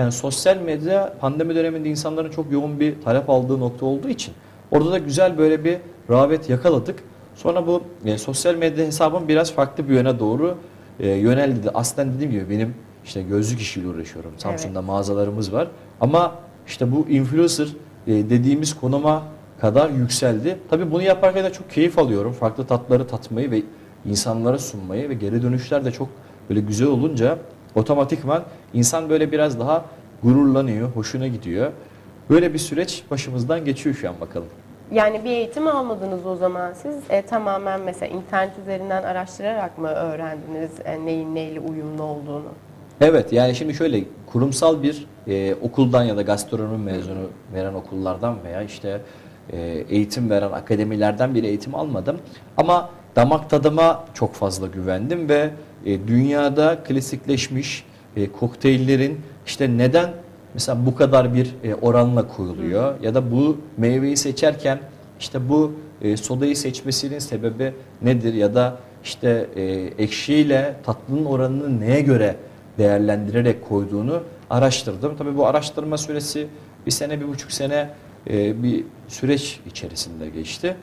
Yani sosyal medya pandemi döneminde insanların çok yoğun bir talep aldığı nokta olduğu için orada da güzel böyle bir rağbet yakaladık. Sonra bu e, sosyal medya hesabım biraz farklı bir yöne doğru e, yöneldi. Aslında dediğim gibi benim işte gözlük işiyle uğraşıyorum. Samsun'da mağazalarımız var. Ama işte bu influencer e, dediğimiz konuma kadar yükseldi. Tabii bunu yaparken de çok keyif alıyorum. Farklı tatları tatmayı ve insanlara sunmayı ve geri dönüşler de çok böyle güzel olunca otomatikman insan böyle biraz daha gururlanıyor, hoşuna gidiyor. Böyle bir süreç başımızdan geçiyor şu an bakalım. Yani bir eğitim almadınız o zaman siz. E, tamamen mesela internet üzerinden araştırarak mı öğrendiniz e, neyin neyle uyumlu olduğunu? Evet yani şimdi şöyle kurumsal bir e, okuldan ya da gastronomi mezunu veren okullardan veya işte e, eğitim veren akademilerden bir eğitim almadım. Ama damak tadıma çok fazla güvendim ve e, dünyada klasikleşmiş e, kokteyllerin işte neden mesela bu kadar bir e, oranla koyuluyor ya da bu meyveyi seçerken işte bu e, sodayı seçmesinin sebebi nedir ya da işte e, ekşiyle tatlının oranını neye göre değerlendirerek koyduğunu araştırdım. Tabii bu araştırma süresi bir sene, bir buçuk sene e, bir süreç içerisinde geçti.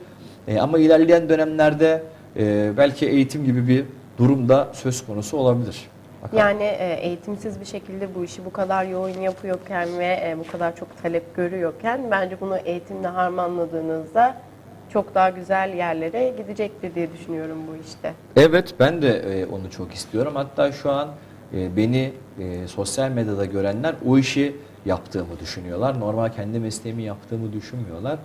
E, ama ilerleyen dönemlerde e, belki eğitim gibi bir durumda söz konusu olabilir. Bakalım. Yani e, eğitimsiz bir şekilde bu işi bu kadar yoğun yapıyorken ve e, bu kadar çok talep görüyorken bence bunu eğitimle harmanladığınızda çok daha güzel yerlere gidecektir diye düşünüyorum bu işte. Evet ben de e, onu çok istiyorum. Hatta şu an e, beni e, sosyal medyada görenler o işi yaptığımı düşünüyorlar. Normal kendi mesleğimi yaptığımı düşünmüyorlar.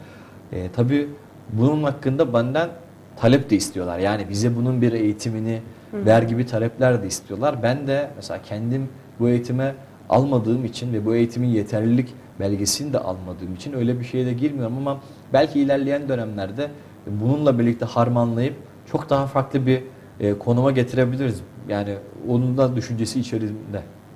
E, tabii bunun hakkında benden talep de istiyorlar. Yani bize bunun bir eğitimini ver gibi talepler de istiyorlar. Ben de mesela kendim bu eğitime almadığım için ve bu eğitimin yeterlilik belgesini de almadığım için öyle bir şeye de girmiyorum ama belki ilerleyen dönemlerde bununla birlikte harmanlayıp çok daha farklı bir e, konuma getirebiliriz. Yani onun da düşüncesi içerisinde.